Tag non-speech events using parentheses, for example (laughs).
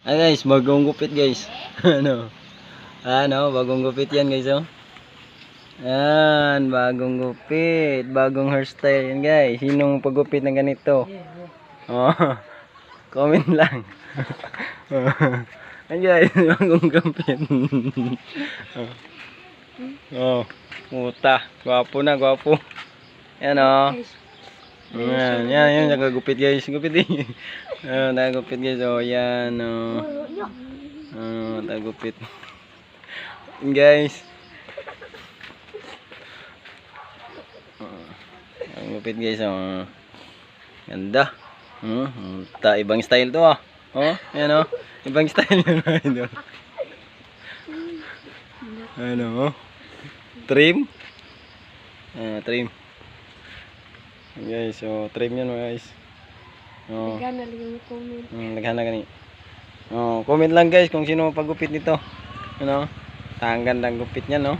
Ay guys, bagong gupit guys. (laughs) ano? Ano, bagong gupit yan guys oh. Yan, bagong gupit, bagong hairstyle yan guys. Sinong pagupit ng ganito? Oh, (laughs) comment lang. (laughs) Yan guys, bagong gupit. oh, puta, gwapo na, gwapo. Yan oh. Yan, yan, yan, nagagupit guys. Gupit eh. (laughs) Ah, nagagupit (laughs) guys. Oh, yan, oh. Oh, nagagupit. Yan, guys. Oh, ang gupit guys, oh. Ganda. Hmm, ta ibang style to ah. Oh, yan oh. Ibang (laughs) style yun, idol. Ano, oh. Trim. Ah, trim. Guys, so trim yan mga guys. Oh. Gana lang yung comment. Hmm, naghana gani. Oh, comment lang guys kung sino pagupit nito. Ano? Tanggan lang gupit niya, no?